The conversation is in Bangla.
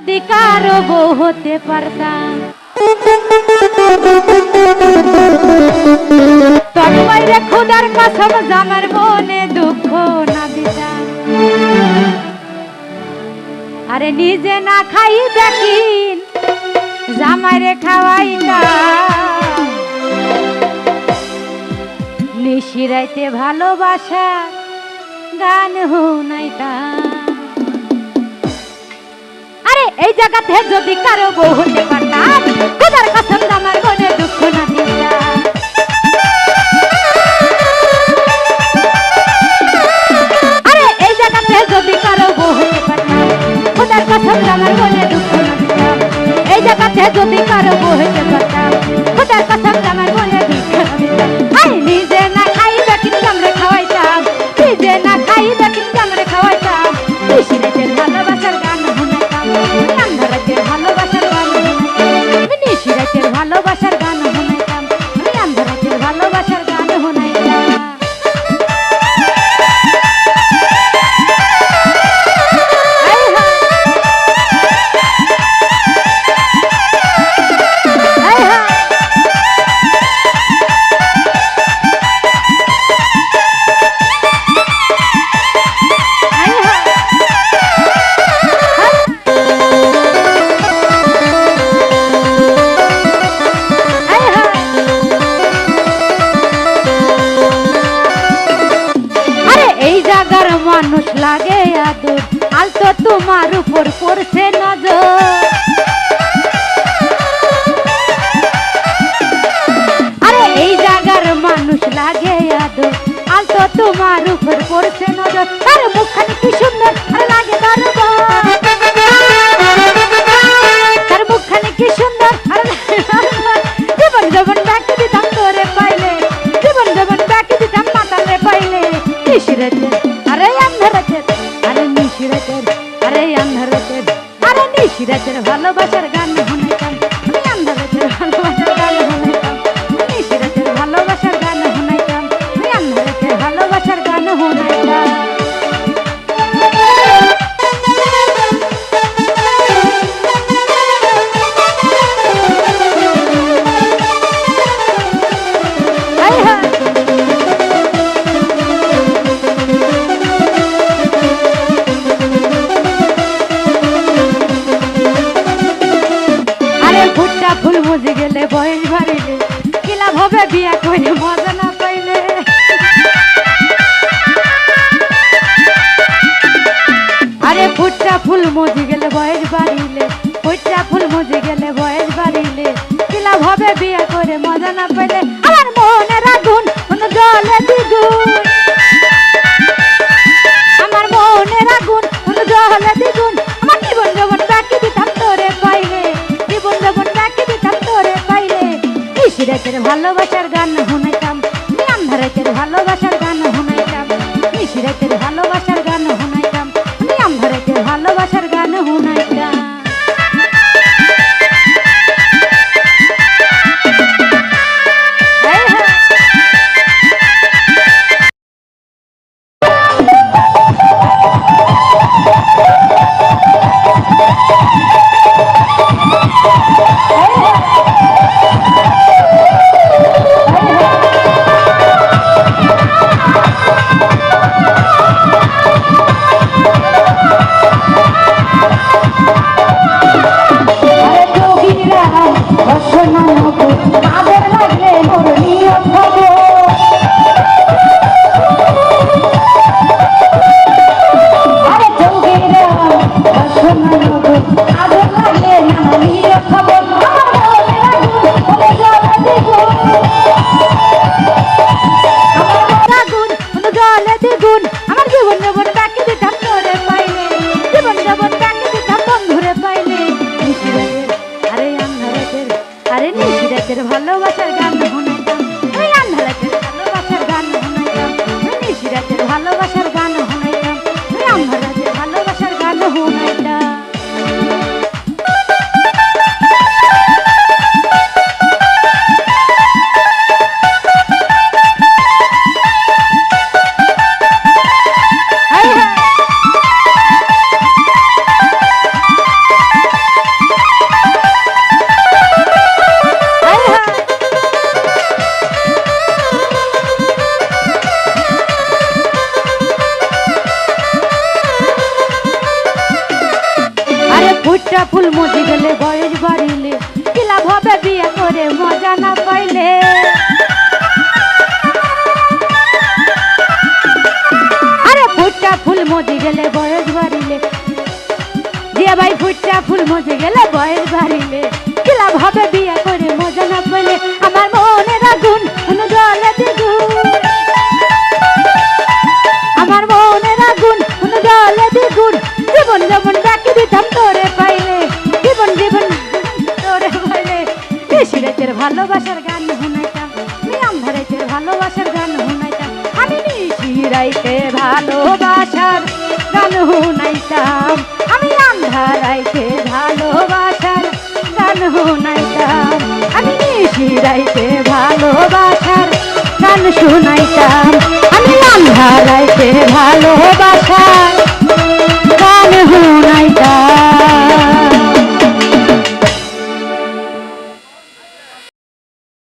যদি কারও বউ হতে পারতাম। খুদার জামার মনে দুঃখ না দিতাম। আরে নিজে না খাই দেখিন, জামাইরে খাওয়াইতাম। নিশিরাইতে ভালোবাসা, গান হুনাইতাম আরে এই জায়গাতে যদি কারও বউ হতে খোদার কসম আমার মনে দুঃখ না আরে, এই জায়গাতে যদি কারও বউ হতে খোদার কসম আমার মনে দুঃখ না এই জায়গাতে যদি কারও বউ হতে খোদার কসম আমার মনে শুনাইতাম আদর আলতো তোমার উপর পড়ছে নজর। আরে এই জায়গার মানুষ লাগে আদর। আলতো তোমার উপর পড়ছে নজর। আরে মুখখানি কি সুন্দর, আরে লাগে তার মুখখানি কি সুন্দর, আরে জীবন জীবন ডাকি দিতাম তোরে পাইলে, জীবন জীবন ডাকি দিতাম মাতালে পাইলে নিশিরাতে আরে আন্ধারাতে ভালোবাসার গান। ভুট্টা ফুল মুজে গেলে বয়স ভারিলে কিলা ভাবে বিয়া মজা না পাইলে? আরে ভুট্টা ফুল মজে গেলে বয়স বাড়িলে, ভুট্টা ফুল মজে গেলে বয়স বাড়িলে। ভাবে বিয়া করে, মজা না পাইলে? আমার মনের আগুন, কোন জলে দ্বিগুণ আন্ধারাতের আরে নিশিরাতের ভালোবাসার গান শুনাইতাম ওই আন্ধারাতের ভালোবাসার গান শুনাইতাম নিশিরাতের ভালোবাসার গান গেলে বয়স বাড়িলে। কি লাভ হবে বিয়ে করে, মজা না পাইলে আরে ফুটটা ফুল মজি গেলে বয়স বাড়িলে। জিয়া ভাই ফুটটা ফুল মজে গেলে ভালোবাসার গান শুনাইতাম। আমি আন্ধারাইতের ভালোবাসার গান শুনাইতাম। আমি নিশি রাইতে ভালোবাসার গান শুনাইতাম। আমি আন্ধারাইতে ভালোবাসার গান শুনাইতাম। আমি নিশি ভালোবাসার গান শুনাইতাম। আমি আন্ধারাইতে ভালোবাসা